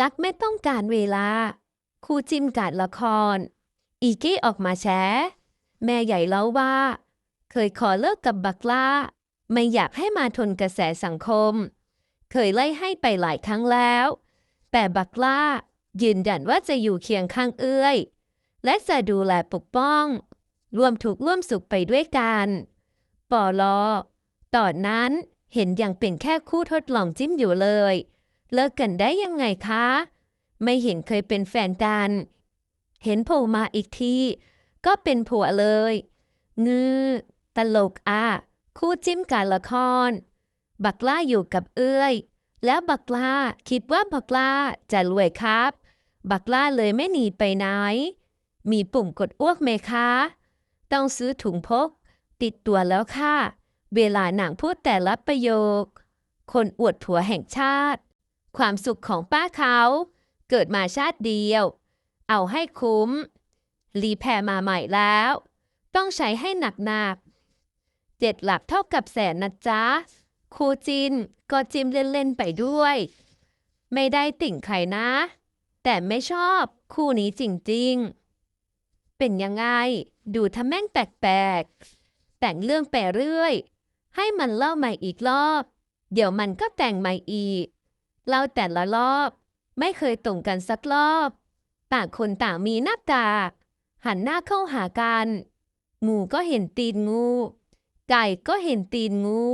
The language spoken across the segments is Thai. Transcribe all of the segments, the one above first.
รักไม่ต้องการเวลา คู่จิ้มการละคร อีกี้ออกมาแฉแม่ใหญ่เล่าว่า เคยขอเลิกกับบักล่า ไม่อยากให้มาทนกระแสสังคม เคยไล่ให้ไปหลายครั้งแล้ว แต่บักล่า ยืนยันว่าจะอยู่เคียงข้างเอื้อย และจะดูแลปกป้อง ร่วมทุกร่วมสุขไปด้วยกันปอลอตอนนั้นเห็นยังเป็นแค่คู่ทดลองจิ้มอยู่เลย เลิกกันได้ยังไงคะ ไม่เห็นเคยเป็นแฟนกัน เห็นโผล่มาอีกที ก็เป็นผัวเลย งือ ตลกอะ คู่จิ้มการละคร บักล่าอยู่กับเอื้อย แล้วบักล่าคิดว่าบักล่าจะรวยครับ บักล่าเลยไม่หนีไปไหน มีปุ่มกดอ้วกไหมคะ ต้องซื้อถุงพก ติดตัวแล้วค่ะ เวลาหนังพูดแต่ละประโยค คนอวดผัวแห่งชาติ ความสุขของป้าเขา เกิดมาชาติเดียว เอาให้คุ้ม รีแพรมาใหม่แล้ว ต้องใช้ให้หนักหนักเจ็ดหลักเท่ากับแสนนะจ๊ะครูจินก็จิ้มเล่น ๆ ไปด้วย ไม่ได้ติ่งใครนะ แต่ไม่ชอบคู่นี้จริง ๆ เป็นยังไง ดูทำแม่งแปลกๆ แต่งเรื่องไปเรื่อย ให้มันเล่าใหม่อีกรอบ เดี๋ยวมันก็แต่งใหม่อีก เล่าแต่ละรอบ ไม่เคยตรงกันสักรอบ ต่างคนต่างมีหน้าตา หันหน้าเข้าหากันหมูก็เห็นตีนงู ไก่ก็เห็นตีนงู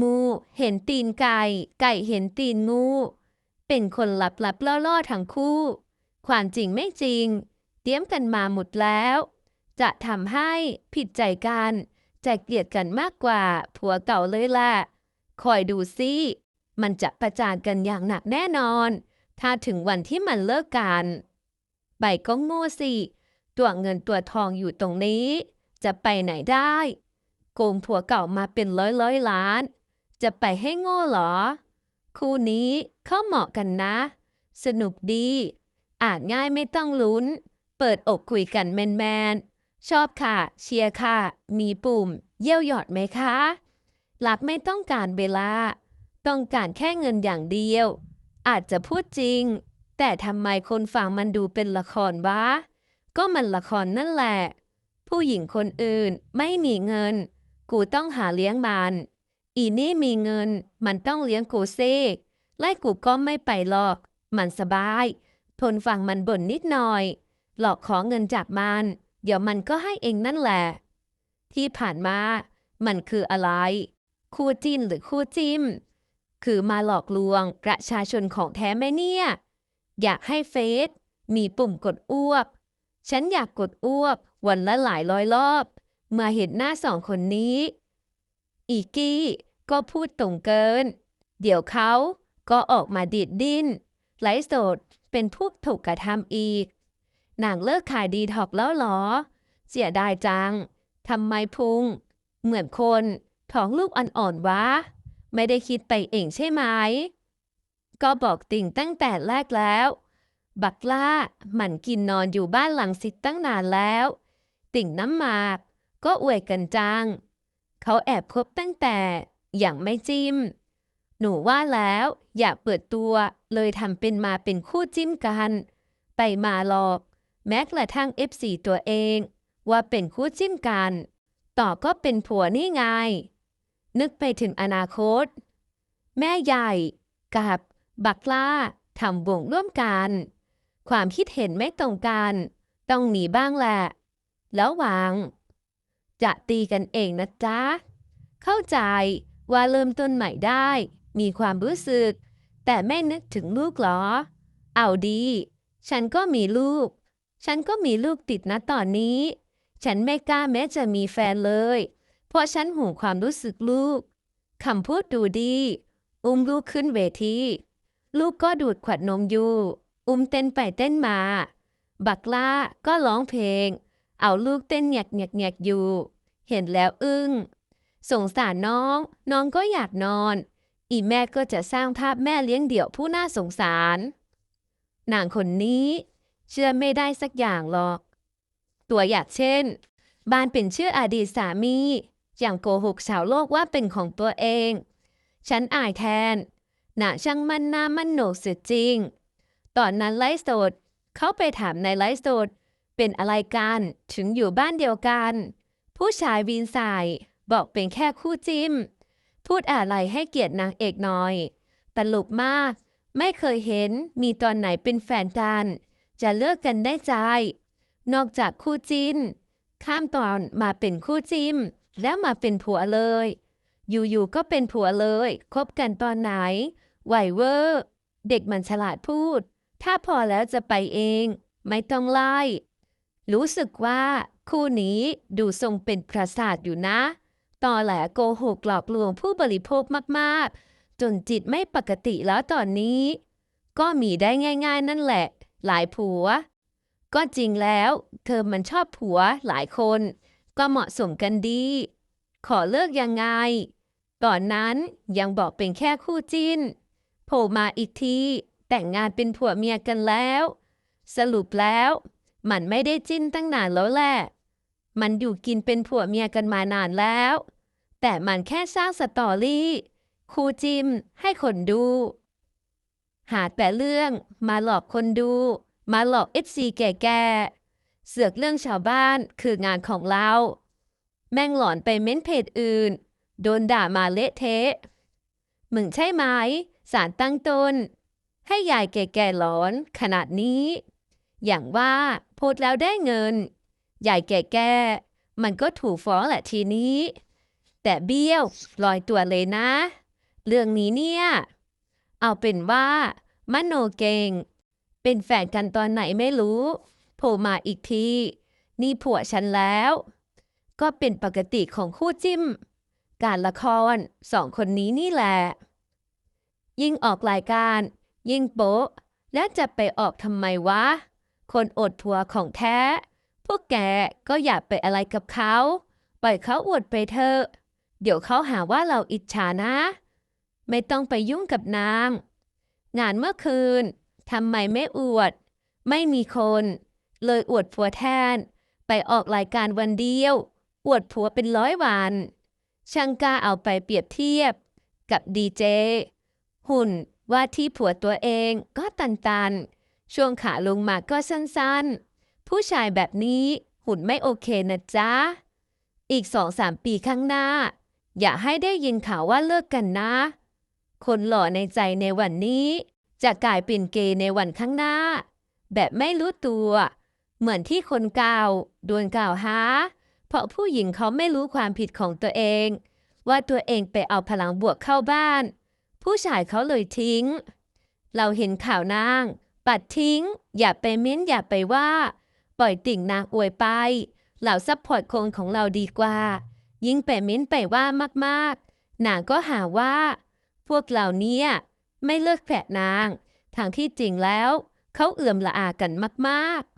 งูเห็นตีนไก่ ไก่เห็นตีนงู เป็นคนหลับหลับๆล่อทั้งคู่ ความจริงไม่จริง เตรียมกันมาหมดแล้ว จะทำให้ผิดใจกันจะเกลียดกันมากกว่าผัวเก่าเลยล่ะ คอยดูสิ มันจะประจานกันอย่างหนักแน่นอน ถ้าถึงวันที่มันเลิกกันใบก็โง่สิ ตัวเงินตัวทองอยู่ตรงนี้ จะไปไหนได้ โกงผัวเก่ามาเป็นร้อยร้อยล้าน จะไปให้โง่เหรอ คู่นี้เข้าเหมาะกันนะ สนุกดีอ่านง่ายไม่ต้องลุ้น เปิดอกคุยกันแมนๆชอบค่ะ เชียร์ค่ะ มีปุ่ม เยี่ยวหยอดไหมคะรักไม่ต้องการเวลา ต้องการแค่เงินอย่างเดียว อาจจะพูดจริง แต่ทำไมคนฟังมันดูเป็นละครวะ ก็มันละครนั่นแหละ ผู้หญิงคนอื่นไม่มีเงิน กูต้องหาเลี้ยงมัน อีนี่มีเงิน มันต้องเลี้ยงกูเซกไล่กูก็ไม่ไปหรอก มันสบาย ทนฟังมันบ่นนิดหน่อย หลอกขอเงินจากมัน เดี๋ยวมันก็ให้เองนั่นแหละ ที่ผ่านมา มันคืออะไร คู่จิ้นหรือคู่จิ้ม คือมาหลอกลวงประชาชนของแท้ไหมเนี่ย อยากให้เฟซมีปุ่มกดอ้วกฉันอยากกดอ้วกวันละหลายร้อยรอบมื่อเห็นหน้าสองคนนี้ อีกี้ก็พูดตรงเกิน เดี๋ยวเขาก็ออกมาดีดดิ้นไลฟ์สดเป็นผู้ถูกกระทำอีกนางเลิกขายดีท็อกแล้วหรอ เสียดายจัง ทำไมพุง เหมือนคนท้องลูกอ่อนๆวะ ไม่ได้คิดไปเองใช่ไหม ก็บอกติ่งตั้งแต่แรกแล้ว บักล่าหมันกินนอนอยู่บ้านหลังสิทธ์ตั้งนานแล้ว ติ่งน้ำหมาก ก็อวยกันจัง เขาแอบคบตั้งแต่อย่างไม่จิ้ม หนูว่าแล้วอยากเปิดตัวเลยทำเป็นมาเป็นคู่จิ้มกัน ไปมาหรอกแม้กระทั่ง F4 ตัวเอง ว่าเป็นคู่จิ้มกัน ต่อก็เป็นผัวนี่ไง นึกไปถึงอนาคต แม่ใหญ่กับบักล่าทำวงร่วมกัน ความคิดเห็นไม่ตรงกัน ต้องหนีบ้างแหละ แล้ววังจะตีกันเองนะจ๊ะ เข้าใจว่าเริ่มต้นใหม่ได้ มีความรู้สึก แต่ไม่นึกถึงลูกหรอ เอาดี ฉันก็มีลูก ฉันก็มีลูกติดนะตอนนี้ ฉันไม่กล้าแม้จะมีแฟนเลย เพราะฉันห่วงความรู้สึกลูก คำพูดดูดี อุ้มลูกขึ้นเวที ลูกก็ดูดขวดนมอยู่ อุ้มเต้นไปเต้นมา บักล่าก็ร้องเพลง เอาลูกเต้นแงกแงกแงกอยู่ เห็นแล้วอึ้ง สงสารน้อง น้องก็อยากนอน อีแม่ก็จะสร้างภาพแม่เลี้ยงเดี่ยวผู้น่าสงสาร นางคนนี้ เชื่อไม่ได้สักอย่างหรอก ตัวอย่างเช่นบ้านเป็นชื่ออดีตสามี อย่างโกหกชาวโลกว่าเป็นของตัวเอง ฉันอายแทนหนาช่างมันหน้ามันโหนกเสียจริง ตอนนั้นไลฟ์สดเขาไปถามในไลฟ์สดเป็นอะไรกันถึงอยู่บ้านเดียวกัน ผู้ชายวีนใส่บอกเป็นแค่คู่จิ้ม พูดอะไรให้เกียรตินางเอกหน่อย ตลกมาก ไม่เคยเห็นมีตอนไหนเป็นแฟนกัน จะเลิกกันได้ใจ นอกจากคู่จิ้น ข้ามตอนมาเป็นคู่จิ้ม แล้วมาเป็นผัวเลย อยู่ๆก็เป็นผัวเลย คบกันตอนไหน ไหวเวอร์ เด็กมันฉลาดพูด ถ้าพอแล้วจะไปเอง ไม่ต้องไล่ รู้สึกว่า คู่นี้ดูทรงเป็นประสาทอยู่นะตอแหลโกหกหลอกลวงผู้บริโภคมากๆ จนจิตไม่ปกติแล้วตอนนี้ ก็มีได้ง่าย ๆ นั่นแหละ หลายผัว ก็จริงแล้ว เธอมันชอบผัวหลายคน ก็เหมาะสมกันดี ขอเลิกยังไง ก่อนนั้นยังบอกเป็นแค่คู่จิ้นโผล่มาอีกที แต่งงานเป็นผัวเมียกันแล้ว สรุปแล้ว มันไม่ได้จิ้นตั้งนานแล้วแหละ มันอยู่กินเป็นผัวเมียกันมานานแล้ว แต่มันแค่สร้างสตอรี่คู่จิมให้คนดู หาแต่เรื่องมาหลอกคนดู มาหลอกเอฟซีแก่ๆ เสือกเรื่องชาวบ้านคืองานของเรา แม่งหลอนไปเม้นเพจอื่น โดนด่ามาเละเทะ มึงใช่ไหม สารตั้งต้น ให้ยายแก่ๆหลอนขนาดนี้ อย่างว่าโพสแล้วได้เงิน ยายแก่ๆมันก็ถูกฟ้องแหละทีนี้ แต่เบี้ยวลอยตัวเลยนะ เรื่องนี้เนี่ย เอาเป็นว่ามโนเก่ง เป็นแฟนกันตอนไหนไม่รู้ โผล่มาอีกที นี่ผัวฉันแล้ว ก็เป็นปกติของคู่จิ้ม การละครสองคนนี้นี่แหละ ยิ่งออกรายการ ยิ่งโป๊ะ แล้วจะไปออกทำไมวะ คนอดผัวของแท้ พวกแกก็อย่าไปอะไรกับเขา ปล่อยเขาอวดไปเถอะ เดี๋ยวเขาหาว่าเราอิจฉานะ ไม่ต้องไปยุ่งกับนาง งานเมื่อคืนทำไมไม่อวด ไม่มีคน เลยอวดผัวแทน ไปออกรายการวันเดียว อวดผัวเป็นร้อยวันช่างกล้าเอาไปเปรียบเทียบกับดีเจ หุ่นว่าที่ผัวตัวเองก็ตันตันๆ ช่วงขาลงมาก็สั้นๆ ผู้ชายแบบนี้หุ่นไม่โอเคนะจ๊ะ อีกสองสามปีข้างหน้า อย่าให้ได้ยินข่าวว่าเลิกกันนะ คนหล่อในใจในวันนี้ จะกลายเป็นเกย์ในวันข้างหน้า แบบไม่รู้ตัว เหมือนที่คนเก่าโดนกล่าวหา เพราะผู้หญิงเขาไม่รู้ความผิดของตัวเอง ว่าตัวเองไปเอาพลังบวกเข้าบ้าน ผู้ชายเขาเลยทิ้ง เราเห็นข่าวนาง ปัดทิ้ง อย่าไปเม้นอย่าไปว่า ปล่อยติ่งนางอวยไปเหล่าซัพพอร์ตคนของเราดีกว่า ยิ่งไปเม้นไปว่ามากๆนางก็หาว่า พวกเรานี่ยไม่เลิกแผลนางทางที่จริงแล้ว เขาเอื่อมละอากันมากๆ